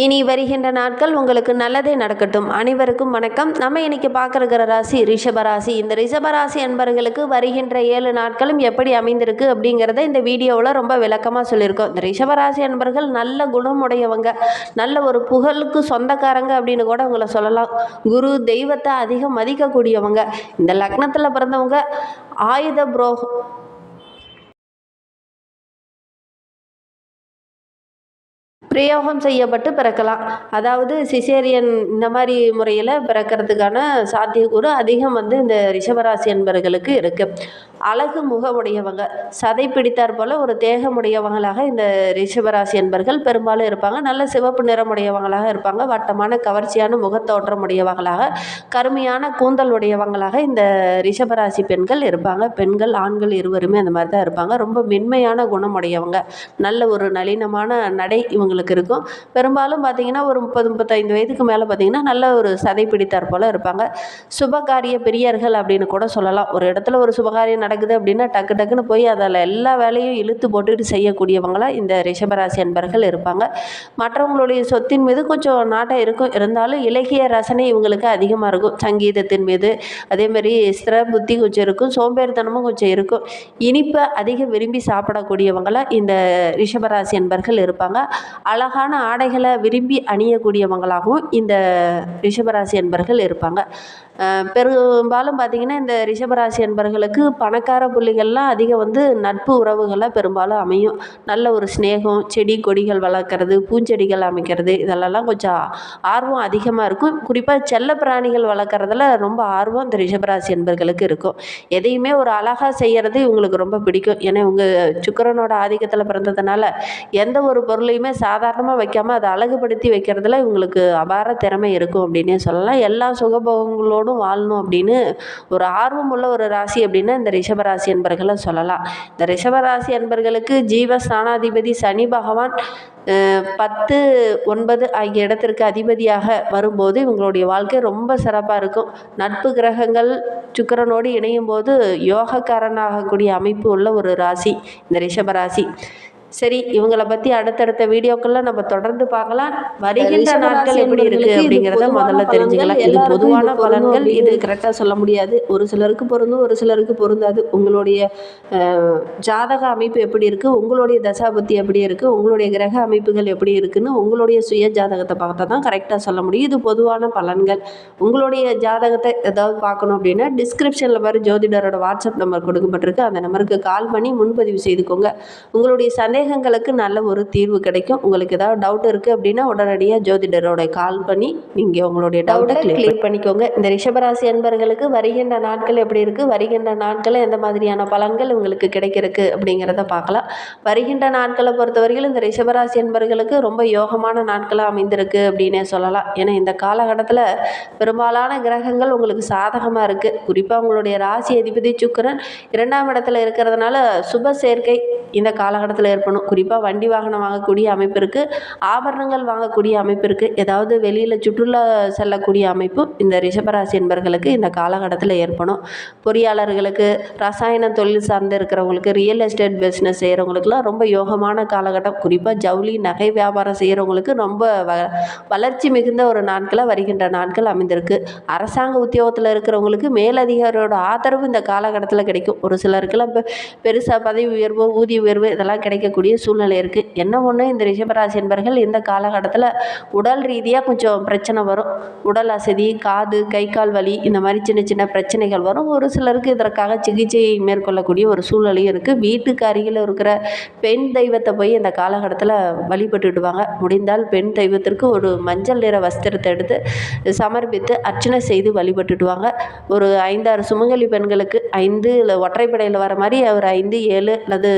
இனி வருகின்ற நாட்கள் உங்களுக்கு நல்லதே நடக்கட்டும். அனைவருக்கும் வணக்கம். நம்ம இன்னைக்கு பார்க்குற ராசி ரிஷபராசி. இந்த ரிஷபராசி என்பர்களுக்கு வருகின்ற ஏழு நாட்களும் எப்படி அமைந்திருக்கு அப்படிங்கிறத இந்த வீடியோவில் ரொம்ப விளக்கமாக சொல்லியிருக்கோம். இந்த ரிஷபராசி என்பர்கள் நல்ல குணமுடையவங்க. நல்ல ஒரு புகழுக்கு சொந்தக்காரங்க அப்படின்னு கூட உங்களை சொல்லலாம். குரு தெய்வத்தை அதிகம் மதிக்கக்கூடியவங்க. இந்த லக்னத்தில் பிறந்தவங்க ஆயுத புரோ பிரயோகம் செய்யப்பட்டு பிறக்கலாம். அதாவது சிசேரியன் இந்த மாதிரி முறையில் பிறக்கிறதுக்கான சாத்தியக்கூறு அதிகம் வந்து இந்த ரிஷபராசி என்பர்களுக்கு இருக்குது அழகு முகமுடையவங்க. சதை பிடித்தார் போல் ஒரு தேகமுடையவங்களாக இந்த ரிஷபராசி என்பர்கள் பெரும்பாலும் இருப்பாங்க. நல்ல சிவப்பு நிறமுடையவங்களாக இருப்பாங்க. வட்டமான கவர்ச்சியான முகத்தோற்றம் உடையவங்களாக கருமையான கூந்தல் உடையவங்களாக இந்த ரிஷபராசி பெண்கள் இருப்பாங்க. பெண்கள் ஆண்கள் இருவருமே அந்த மாதிரி தான் இருப்பாங்க. ரொம்ப மென்மையான குணமுடையவங்க. நல்ல ஒரு நளினமான நடை இவங்களுக்கு இருக்கும். பெரும்பாலும் பார்த்தீங்கன்னா ஒரு முப்பது முப்பத்தைந்து வயதுக்கு மேலே பார்த்தீங்கன்னா நல்ல ஒரு சதை பிடித்தார் போல் இருப்பாங்க. சுபகாரிய பெரியர்கள் அப்படின்னு கூட சொல்லலாம். ஒரு இடத்துல ஒரு சுபகாரியம் நடக்குது அப்படின்னா டக்கு டக்குன்னு போய் அதில் எல்லா வேலையும் இழுத்து போட்டுட்டு செய்யக்கூடியவங்களாக இந்த ரிஷபராசி அன்பர்கள் இருப்பாங்க. மற்றவங்களுடைய சொத்தின் மீது கொஞ்சம் நாட்டம் இருக்கும். இருந்தாலும் இலக்கிய ரசனை இவங்களுக்கு அதிகமாக இருக்கும். சங்கீதத்தின் மீது அதேமாதிரி ஸ்திர புத்தி கொஞ்சம் இருக்கும். சோம்பேறித்தனமும் கொஞ்சம் இருக்கும். இனிப்பை அதிகம் விரும்பி சாப்பிடக்கூடியவங்களாக இந்த ரிஷபராசி அன்பர்கள் இருப்பாங்க. அழகான ஆடைகளை விரும்பி அணியக்கூடியவங்களாகவும் இந்த ரிஷபராசி அன்பர்கள் இருப்பாங்க. பெரும்பாலும் பார்த்திங்கன்னா இந்த ரிஷபராசி அன்பர்களுக்கு பணக்கார புள்ளிகள்லாம் அதிகம் வந்து நட்பு உறவுகளாக பெரும்பாலும் அமையும். நல்ல ஒரு ஸ்நேகம் செடி கொடிகள் வளர்க்குறது பூஞ்செடிகள் அமைக்கிறது இதெல்லாம் கொஞ்சம் ஆர்வம் அதிகமாக இருக்கும். குறிப்பாக செல்ல பிராணிகள் வளர்க்குறதுல ரொம்ப ஆர்வம் இந்த ரிஷபராசி என்பர்களுக்கு இருக்கும். எதையுமே ஒரு அழகாக செய்கிறது இவங்களுக்கு ரொம்ப பிடிக்கும். ஏன்னா இவங்க சுக்கிரனோட ஆதிக்கத்தில் பிறந்ததுனால எந்த ஒரு பொருளையுமே சாதாரணமாக வைக்காமல் அதை அழகுபடுத்தி வைக்கிறதுல இவங்களுக்கு அபார திறமை இருக்கும் அப்படின்னே சொல்லலாம். எல்லா சுகபோகங்களோடும் வாழணும் அப்படின்னு ஒரு ஆர்வம் உள்ள ஒரு ராசி அப்படின்னா இந்த ரிஷபராசி என்பர்களை சொல்லலாம். இந்த ரிஷபராசி என்பர்களுக்கு ஜீவ ஸ்தானாதிபதி சனி பகவான் பத்து ஒன்பது ஆகிய இடத்திற்கு அதிபதியாக வரும்போது இவங்களுடைய வாழ்க்கை ரொம்ப சிறப்பாக இருக்கும். நட்பு கிரகங்கள் சுக்கிரனோடு இணையும் போது யோகக்காரனாகக்கூடிய அமைப்பு உள்ள ஒரு ராசி இந்த ரிஷபராசி. சரி இவங்களை பற்றி அடுத்தடுத்த வீடியோக்கள்ல நம்ம தொடர்ந்து பார்க்கலாம். வருகின்ற நாட்கள் எப்படி இருக்கு என்பவர்களுக்கு இது அப்படிங்கிறத முதல்ல தெரிஞ்சுக்கலாம். இது பொதுவான பலன்கள். இது கரெக்டாக சொல்ல முடியாது. ஒரு சிலருக்கு பொருந்தும் ஒரு சிலருக்கு பொருந்தாது. உங்களுடைய ஜாதக அமைப்பு எப்படி இருக்கு? உங்களுடைய தசாபுத்தி எப்படி இருக்கு? உங்களுடைய கிரக அமைப்புகள் எப்படி இருக்குன்னு உங்களுடைய சுய ஜாதகத்தை பார்த்தா தான் கரெக்டாக சொல்ல முடியும். இது பொதுவான பலன்கள். உங்களுடைய ஜாதகத்தை ஏதாவது பார்க்கணும் அப்படின்னா டிஸ்கிரிப்ஷனில் பாரு ஜோதிடரோட வாட்ஸ்அப் நம்பர் கொடுக்கப்பட்டிருக்கு. அந்த நம்பருக்கு கால் பண்ணி முன்பதிவு செய்துக்கோங்க. உங்களுடைய சந்தேகங்களுக்கு நல்ல ஒரு தீர்வு கிடைக்கும். உங்களுக்கு ஏதாவது டவுட் இருக்குது அப்படின்னா உடனடியாக ஜோதிடரோட கால் பண்ணி நீங்கள் உங்களுடைய டவுட்டை கிளியர் பண்ணிக்கோங்க. இந்த ரிஷபராசி அன்பர்களுக்கு வருகின்ற நாட்கள் எப்படி இருக்குது வருகின்ற நாட்களில் எந்த மாதிரியான பலன்கள் உங்களுக்கு கிடைக்கிறதுக்கு அப்படிங்கிறத பார்க்கலாம். வருகின்ற நாட்களை பொறுத்தவரையில் இந்த ரிஷபராசி அன்பர்களுக்கு ரொம்ப யோகமான நாட்களாக அமைந்திருக்கு அப்படின்னே சொல்லலாம். ஏன்னா இந்த காலகட்டத்தில் பெரும்பாலான கிரகங்கள் உங்களுக்கு சாதகமாக இருக்குது குறிப்பாக உங்களுடைய ராசி அதிபதி சுக்கிரன் இரண்டாம் இடத்துல இருக்கிறதுனால சுப சேர்க்கை இந்த காலகட்டத்தில் ஏற்படும். குறிப்பாக வண்டி வாகனம் வாங்கக்கூடிய அமைப்பு இருக்குது ஆபரணங்கள் வாங்கக்கூடிய அமைப்பு இருக்குது ஏதாவது வெளியில் சுற்றுலா செல்லக்கூடிய அமைப்பும் இந்த ரிஷபராசி என்பர்களுக்கு இந்த காலகட்டத்தில் ஏற்படும். பொறியாளர்களுக்கு ரசாயன தொழில் சார்ந்து இருக்கிறவங்களுக்கு ரியல் எஸ்டேட் பிஸ்னஸ் செய்கிறவங்களுக்குலாம் ரொம்ப யோகமான காலகட்டம். குறிப்பாக ஜவுளி நகை வியாபாரம் செய்கிறவங்களுக்கு ரொம்ப வ வளர்ச்சி மிகுந்த ஒரு நாட்களாக வருகின்ற நாட்கள் அமைந்திருக்கு. அரசாங்க உத்தியோகத்தில் இருக்கிறவங்களுக்கு மேலதிகாரியோட ஆதரவு இந்த காலகட்டத்தில் கிடைக்கும். ஒரு சிலருக்குலாம் இப்போ பெருசாக பதவி உயர்வு ஊதிய உயர்வு இதெல்லாம் கிடைக்கக்கூடிய சூழ்நிலை இருக்குது என்ன ஒன்று இந்த ரிஷபராசி என்பர்கள் இந்த காலகட்டத்தில் உடல் ரீதியாக கொஞ்சம் பிரச்சனை வரும். உடல் அசதி காது கை கால் வலி இந்த மாதிரி சின்ன சின்ன பிரச்சனைகள் வரும். ஒரு சிலருக்கு இதற்காக சிகிச்சை மேற்கொள்ளக்கூடிய ஒரு சூழ்நிலையும் இருக்குது வீட்டுக்கு அருகில் இருக்கிற பெண் தெய்வத்தை போய் இந்த காலகட்டத்தில் வழிபட்டுடுவாங்க. முடிந்தால் பெண் தெய்வத்திற்கு ஒரு மஞ்சள் நிற வஸ்திரத்தை எடுத்து சமர்ப்பித்து அர்ச்சனை செய்து வழிபட்டுடுவாங்க. ஒரு ஐந்தாறு சுமங்கலி பெண்களுக்கு ஐந்து இல்லை ஒற்றைப்படையில் வர மாதிரி ஒரு ஐந்து ஏழு அல்லது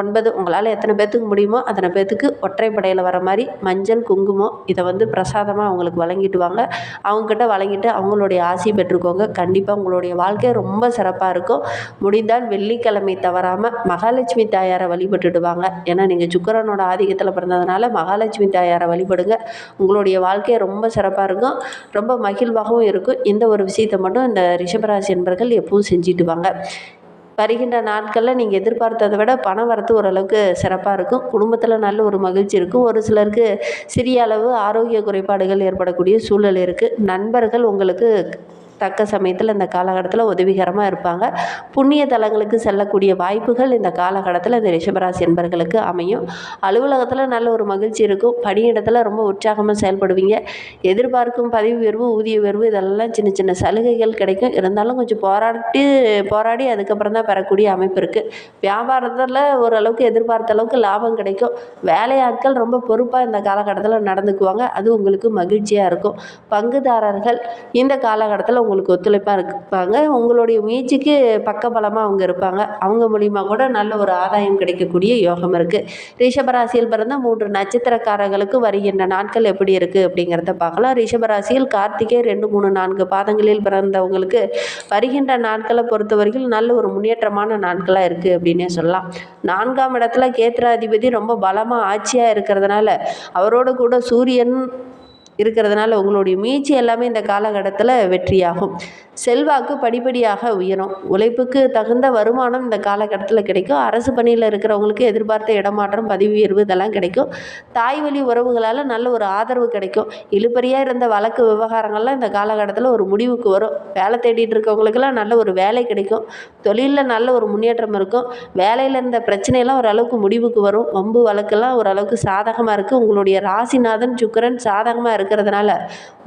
ஒன்பது உங்களால் எத்தனை பேர்த்துக்கு முடியுமோ அத்தனை பேர்த்துக்கு ஒற்றைப்படையில் வர மாதிரி மஞ்சள் குங்குமம் இதை வந்து பிரசாதமாக அவங்களுக்கு வழங்கிட்டு வாங்க. அவங்கக்கிட்ட வழங்கிட்டு அவங்களுடைய ஆசி பெற்றுக்கோங்க. கண்டிப்பாக உங்களுடைய வாழ்க்கை ரொம்ப சிறப்பாக இருக்கும். முடிந்தால் வெள்ளிக்கிழமை தவறாமல் மகாலட்சுமி தாயாரை வழிபட்டுடுவாங்க. ஏன்னா நீங்கள் சுக்கரனோட ஆதிக்கத்தில் பிறந்ததுனால மகாலட்சுமி தாயாரை வழிபடுங்க. உங்களுடைய வாழ்க்கை ரொம்ப சிறப்பாக இருக்கும். ரொம்ப மகிழ்வாகவும் இருக்கும். இந்த ஒரு விஷயத்தை மட்டும் இந்த ரிஷபராசி என்பர்கள் எப்பவும் செஞ்சுட்டு வாங்க. வருகின்ற நாட்களில் நீங்கள் எதிர்பார்த்ததை விட பணம் வரத்து ஓரளவுக்கு சிறப்பாக இருக்கும். குடும்பத்தில் நல்ல ஒரு மகிழ்ச்சி இருக்கும். ஒரு சிலருக்கு சிறிய அளவு ஆரோக்கிய குறைபாடுகள் ஏற்படக்கூடிய சூழல் இருக்குது நண்பர்கள் உங்களுக்கு தக்க சமயத்தில் இந்த காலகட்டத்தில் உதவிகரமாக இருப்பாங்க. புண்ணிய தலங்களுக்கு செல்லக்கூடிய வாய்ப்புகள் இந்த காலகட்டத்தில் இந்த ரிஷபராசி என்பர்களுக்கு அமையும். அலுவலகத்தில் நல்ல ஒரு மகிழ்ச்சி இருக்கும். பணியிடத்தில் ரொம்ப உற்சாகமாக செயல்படுவீங்க. எதிர்பார்க்கும் பதவி உயர்வு ஊதிய உயர்வு இதெல்லாம் சின்ன சின்ன சலுகைகள் கிடைக்கும். இருந்தாலும் கொஞ்சம் போராடி போராடி அதுக்கப்புறம் தான் பெறக்கூடிய அமைப்பு இருக்குது வியாபாரத்தில் ஓரளவுக்கு எதிர்பார்த்த அளவுக்கு லாபம் கிடைக்கும். வேலையாட்கள் ரொம்ப பொறுப்பாக இந்த காலகட்டத்தில் நடந்துக்குவாங்க. அது உங்களுக்கு மகிழ்ச்சியாக இருக்கும். பங்குதாரர்கள் இந்த காலகட்டத்தில் உங்களுக்கு ஒத்துழைப்பாக இருப்பாங்க. உங்களுடைய முயற்சிக்கு பக்கபலமாக அவங்க இருப்பாங்க. அவங்க மூலிமா கூட நல்ல ஒரு ஆதாயம் கிடைக்கக்கூடிய யோகம் இருக்குது ரிஷபராசியில் பிறந்த மூன்று நட்சத்திரக்காரர்களுக்கு வருகின்ற நாட்கள் எப்படி இருக்குது அப்படிங்கிறத பார்க்கலாம். ரிஷபராசியில் கார்த்திகை ரெண்டு மூணு நான்கு பாதங்களில் பிறந்தவங்களுக்கு வருகின்ற நாட்களை பொறுத்தவரையில் நல்ல ஒரு முன்னேற்றமான நாட்களாக இருக்குது அப்படின்னே சொல்லலாம். நான்காம் இடத்துல கேத்திராதிபதி ரொம்ப பலமாக ஆட்சியாக இருக்கிறதுனால அவரோட கூட சூரியன் இருக்கிறதுனால உங்களுடைய முயற்சி எல்லாமே இந்த காலகட்டத்தில் வெற்றியாகும். செல்வாக்கு படிப்படியாக உயரும். உழைப்புக்கு தகுந்த வருமானம் இந்த காலகட்டத்தில் கிடைக்கும். அரசு பணியில் இருக்கிறவங்களுக்கு எதிர்பார்த்த இடமாற்றம் பதவி உயர்வு இதெல்லாம் கிடைக்கும். தாய் வழி உறவுகளால் நல்ல ஒரு ஆதரவு கிடைக்கும். இழுபறியாக இருந்த வழக்கு விவகாரங்கள்லாம் இந்த காலகட்டத்தில் ஒரு முடிவுக்கு வரும். வேலை தேடிட்டு இருக்கவங்களுக்கெல்லாம் நல்ல ஒரு வேலை கிடைக்கும். தொழிலில் நல்ல ஒரு முன்னேற்றம் இருக்கும். வேலையில் இருந்த பிரச்சனையெல்லாம் ஓரளவுக்கு முடிவுக்கு வரும். வம்பு வழக்கெல்லாம் ஓரளவுக்கு சாதகமாக இருக்குது உங்களுடைய ராசிநாதன் சுக்கிரன் சாதகமாக இருக்கிறதுனால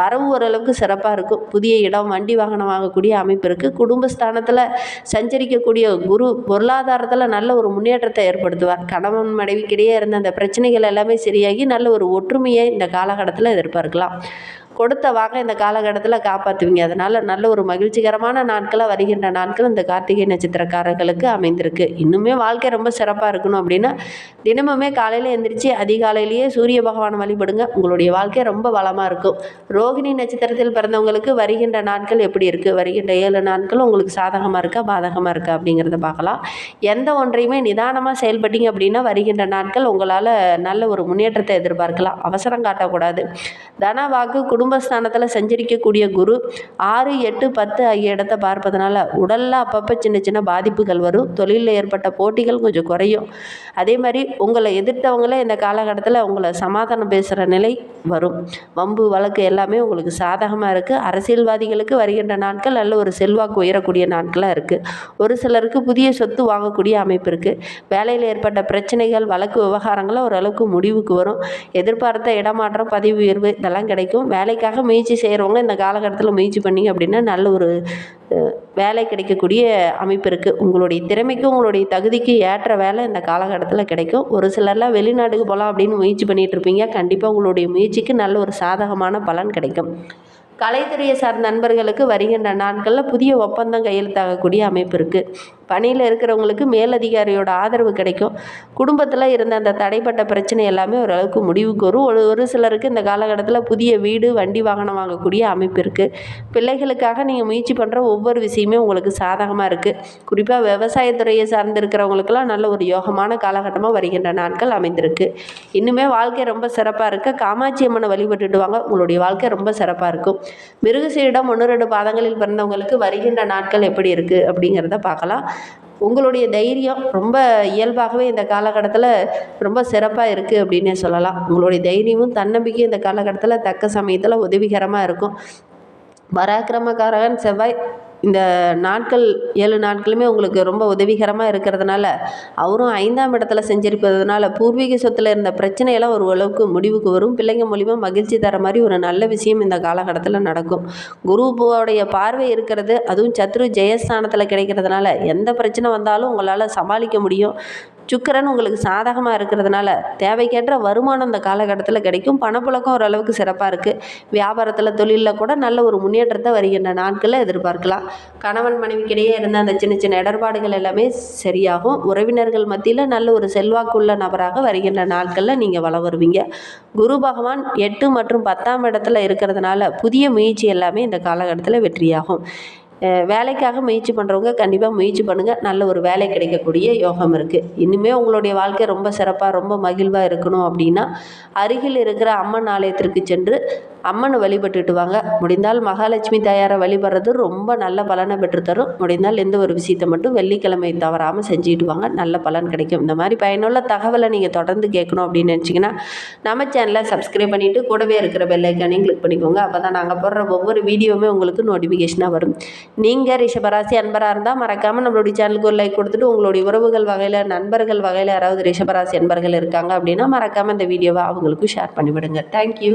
வரவு ஓரளவுக்கு சிறப்பாக இருக்கும். புதிய இடம் வண்டி வாகனம் வாங்கக்கூடிய அமைப்பு இருக்குது குடும்பஸ்தானத்தில் சஞ்சரிக்கக்கூடிய குரு பொருளாதாரத்தில் நல்ல ஒரு முன்னேற்றத்தை ஏற்படுத்துவார். கணவன் மனைவிக்கிடையே இருந்த அந்த பிரச்சனைகள் எல்லாமே சரியாகி நல்ல ஒரு ஒற்றுமையை இந்த காலகட்டத்தில் எதிர்பார்க்கலாம். கொடுத்த வாங்க இந்த காலகட்டத்தில் காப்பாற்றுவீங்க அதனால் நல்ல ஒரு மகிழ்ச்சிகரமான நாட்களாக வருகின்ற நாட்கள் இந்த கார்த்திகை நட்சத்திரக்காரர்களுக்கு அமைந்திருக்கு. இன்னுமே வாழ்க்கை ரொம்ப சிறப்பாக இருக்கணும் அப்படின்னா தினமுமே காலையில் எந்திரிச்சு அதிகாலையிலேயே சூரிய பகவானை வழிபடுங்க. உங்களுடைய வாழ்க்கை ரொம்ப வளமாக இருக்கும். ரோகிணி நட்சத்திரத்தில் பிறந்தவங்களுக்கு வருகின்ற நாட்கள் எப்படி இருக்குது வருகின்ற ஏழு நாட்களும் உங்களுக்கு சாதகமாக இருக்கா? பாதகமாக இருக்கா? அப்படிங்கிறத பார்க்கலாம். எந்த ஒன்றையுமே நிதானமாக செயல்பட்டீங்க அப்படின்னா வருகின்ற நாட்கள் உங்களால் நல்ல ஒரு முன்னேற்றத்தை எதிர்பார்க்கலாம். அவசரம் காட்டக்கூடாது. தன வாக்கு குடும்பஸ்தானத்தில் சஞ்சரிக்கக்கூடிய குரு ஆறு எட்டு பத்து ஆகிய இடத்த பார்ப்பதனால உடலில் அப்பப்போ சின்ன சின்ன பாதிப்புகள் வரும். தொழிலில் ஏற்பட்ட போட்டிகள் கொஞ்சம் குறையும். அதே மாதிரி உங்களை எதிர்த்தவங்களே இந்த காலகட்டத்தில் உங்களை சமாதானம் பேசுகிற நிலை வரும். வம்பு வழக்கு எல்லாமே உங்களுக்கு சாதகமாக இருக்குது அரசியல்வாதிகளுக்கு வருகின்ற நாட்கள் நல்ல ஒரு செல்வாக்கு உயரக்கூடிய நாட்களாக இருக்குது ஒரு சிலருக்கு புதிய சொத்து வாங்கக்கூடிய அமைப்பு இருக்குது வேலையில் ஏற்பட்ட பிரச்சனைகள் வழக்கு விவகாரங்களும் ஓரளவுக்கு முடிவுக்கு வரும். எதிர்பார்த்த இடமாற்றம் பதவி உயர்வு இதெல்லாம் கிடைக்கும். வேலைக்காக முயற்சி செய்கிறவங்க இந்த காலகட்டத்தில் முயற்சி பண்ணி அப்படின்னா நல்ல ஒரு வேலை கிடைக்கக்கூடிய அமைப்பு இருக்குது உங்களுடைய திறமைக்கு உங்களுடைய தகுதிக்கு ஏற்ற வேலை இந்த காலகட்டத்தில் கிடைக்கும். ஒரு சிலர்லாம் வெளிநாட்டுக்கு போகலாம் அப்படின்னு முயற்சி பண்ணிகிட்டு இருப்பீங்க. கண்டிப்பாக உங்களுடைய முயற்சிக்கு நல்ல ஒரு சாதகமான பலன் கிடைக்கும். கலைத்துறையை சார்ந்த நண்பர்களுக்கு வருகின்ற நாட்களில் புதிய ஒப்பந்தம் கையெழுத்தாகக்கூடிய அமைப்பு இருக்குது பணியில் இருக்கிறவங்களுக்கு மேலதிகாரியோட ஆதரவு கிடைக்கும். குடும்பத்தில் இருந்த அந்த தடைப்பட்ட பிரச்சனை எல்லாமே ஓரளவுக்கு முடிவுக்கு வரும். ஒரு ஒரு சிலருக்கு இந்த காலகட்டத்தில் புதிய வீடு வண்டி வாகனம் வாங்கக்கூடிய அமைப்பு இருக்குது பிள்ளைகளுக்காக நீங்கள் முயற்சி பண்ணுற ஒவ்வொரு விஷயமே உங்களுக்கு சாதகமாக இருக்குது குறிப்பாக விவசாயத்துறையை சார்ந்து இருக்கிறவங்களுக்கெல்லாம் நல்ல ஒரு யோகமான காலகட்டமாக வருகின்ற நாட்கள் அமைந்திருக்கு. இன்னுமே வாழ்க்கை ரொம்ப சிறப்பாக இருக்க. காமாட்சி அம்மனை வழிபட்டுட்டு வாங்க உங்களுடைய வாழ்க்கை ரொம்ப சிறப்பாக இருக்கும். மிருகசீரிடம் ஒன்று ரெண்டு பாதங்களில் பிறந்தவங்களுக்கு வருகின்ற நாட்கள் எப்படி இருக்குது அப்படிங்கிறத பார்க்கலாம். உங்களுடைய தைரியம் ரொம்ப இயல்பாகவே இந்த காலகட்டத்தில் ரொம்ப சிறப்பாக இருக்குது அப்படின்னே சொல்லலாம். உங்களுடைய தைரியமும் தன்னம்பிக்கையும் இந்த காலகட்டத்தில் தக்க சமயத்தில் உதவிகரமாக இருக்கும். பராக்கிரமக்காரகன் செவ்வாய் இந்த நாட்கள் ஏழு நாட்களுமே உங்களுக்கு ரொம்ப உதவிகரமாக இருக்கிறதுனால அவரும் ஐந்தாம் இடத்துல செஞ்சிருப்பதுனால பூர்வீக சொத்தில் இருந்த பிரச்சனையெல்லாம் ஒரு அளவுக்கு முடிவுக்கு வரும். பிள்ளைங்க மூலிமா மகிழ்ச்சி தர மாதிரி ஒரு நல்ல விஷயம் இந்த காலகட்டத்தில் நடக்கும். குருவுடைய பார்வை இருக்கிறது அதுவும் சத்ரு ஜெயஸ்தானத்தில் கிடைக்கிறதுனால எந்த பிரச்சனை வந்தாலும் உங்களால் சமாளிக்க முடியும். சுக்கரன் உங்களுக்கு சாதகமாக இருக்கிறதுனால தேவைக்கேற்ற வருமானம் இந்த காலகட்டத்தில் கிடைக்கும். பணப்புழக்கம் ஓரளவுக்கு சிறப்பாக இருக்குது வியாபாரத்தில் தொழிலில் கூட நல்ல ஒரு முன்னேற்றத்தை வருகின்ற நாட்களில் எதிர்பார்க்கலாம். கணவன் மனைவிக்கிடையே இருந்த அந்த சின்ன சின்ன இடர்பாடுகள் எல்லாமே சரியாகும். உறவினர்கள் மத்தியில் நல்ல ஒரு செல்வாக்குள்ள நபராக வருகின்ற நாட்களில் நீங்கள் வள வருவீங்க. குரு பகவான் எட்டு மற்றும் பத்தாம் இடத்துல இருக்கிறதுனால புதிய முயற்சி எல்லாமே இந்த காலகட்டத்தில் வெற்றியாகும். வேலைக்காக முயற்சி பண்ணுறவங்க கண்டிப்பாக முயற்சி பண்ணுங்கள் நல்ல ஒரு வேலை கிடைக்கக்கூடிய யோகம் இருக்குது இனிமேல் உங்களுடைய வாழ்க்கை ரொம்ப சிறப்பாக ரொம்ப மகிழ்வாக இருக்கணும் அப்படின்னா அருகில் இருக்கிற அம்மன் ஆலயத்திற்கு சென்று அம்மனை வழிபட்டுட்டு வாங்க. முடிந்தால் மகாலட்சுமி தாயாரை வழிபடுறது ரொம்ப நல்ல பலனை பெற்றுத்தரும். முடிந்தால் எந்த ஒரு விஷயத்தை மட்டும் வெள்ளிக்கிழமை தவறாமல் செஞ்சுட்டு வாங்க. நல்ல பலன் கிடைக்கும். இந்த மாதிரி பயனுள்ள தகவலை நீங்கள் தொடர்ந்து கேட்கணும் அப்படின்னு நினச்சிங்கன்னா நம்ம சேனலை சப்ஸ்கிரைப் பண்ணிவிட்டு கூடவே இருக்கிற பெல்லைக்கானையும் கிளிக் பண்ணிக்கோங்க. அப்போ தான் நாங்கள் போடுற ஒவ்வொரு வீடியோவுமே உங்களுக்கு நோட்டிஃபிகேஷனாக வரும். நீங்கள் ரிஷபராசி அன்பராக இருந்தால் மறக்காமல் நம்மளுடைய சேனலுக்கு ஒரு லைக் கொடுத்துட்டு உங்களுடைய உறவுகள் வகையில் நண்பர்கள் வகையில் யாராவது ரிஷபராசி அன்பர்கள் இருக்காங்க அப்படின்னா மறக்காமல் இந்த வீடியோவை அவங்களுக்கும் ஷேர் பண்ணிவிடுங்க. தேங்க்யூ